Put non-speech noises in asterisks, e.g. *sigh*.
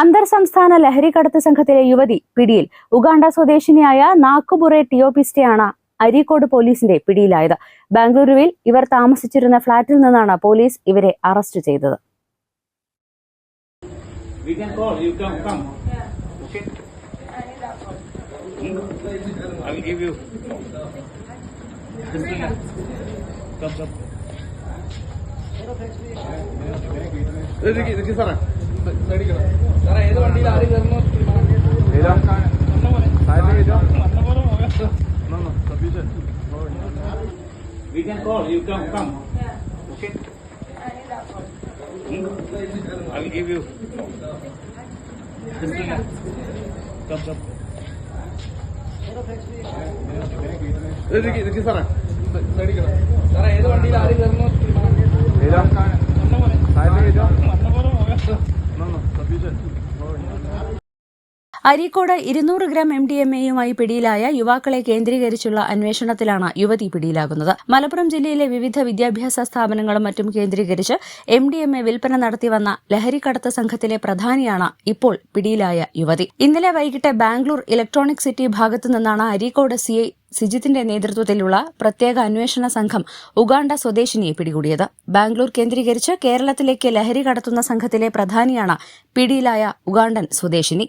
അന്തർ സംസ്ഥാന ലഹരിക്കടത്ത് സംഘത്തിലെ യുവതി പിടിയിൽ ഉഗാണ്ട സ്വദേശിനിയായ നാക്കുബുറെ ടിയോപിസ്റ്റയാണ് അരീക്കോട് പോലീസിന്റെ പിടിയിലായത്. ബാംഗ്ലൂരുവിൽ ഇവർ താമസിച്ചിരുന്ന ഫ്ളാറ്റിൽ നിന്നാണ് പോലീസ് ഇവരെ അറസ്റ്റ് ചെയ്തത്. We can call, you come, come. Okay? Hmm? I will give you. Come, come. We can സാറേ ഏത് വണ്ടിയിൽ ആരും Okay? 是 *laughs* അരീക്കോട് ഇരുന്നൂറ് ഗ്രാം എം ഡി എം എയുമായി പിടിയിലായ യുവാക്കളെ കേന്ദ്രീകരിച്ചുള്ള അന്വേഷണത്തിലാണ് യുവതി പിടിയിലാകുന്നത്. മലപ്പുറം ജില്ലയിലെ വിവിധ വിദ്യാഭ്യാസ സ്ഥാപനങ്ങളും മറ്റും കേന്ദ്രീകരിച്ച് എം ഡി എം എ വിൽപ്പന നടത്തിവന്ന ലഹരിക്കടത്ത് സംഘത്തിലെ പ്രധാനിയാണ് ഇപ്പോൾ പിടിയിലായ യുവതി. ഇന്നലെ വൈകിട്ട് ബാംഗ്ലൂർ ഇലക്ട്രോണിക് സിറ്റി ഭാഗത്തു നിന്നാണ് അരീക്കോട് സി ഐ സിജിത്തിന്റെ നേതൃത്വത്തിലുള്ള പ്രത്യേക അന്വേഷണ സംഘം ഉഗാണ്ട സ്വദേശിനിയെ പിടികൂടിയത്. ബാംഗ്ലൂർ കേന്ദ്രീകരിച്ച് കേരളത്തിലേക്ക് ലഹരി കടത്തുന്ന സംഘത്തിലെ പ്രധാനിയാണ് പിടിയിലായ ഉഗാണ്ടൻ സ്വദേശിനി.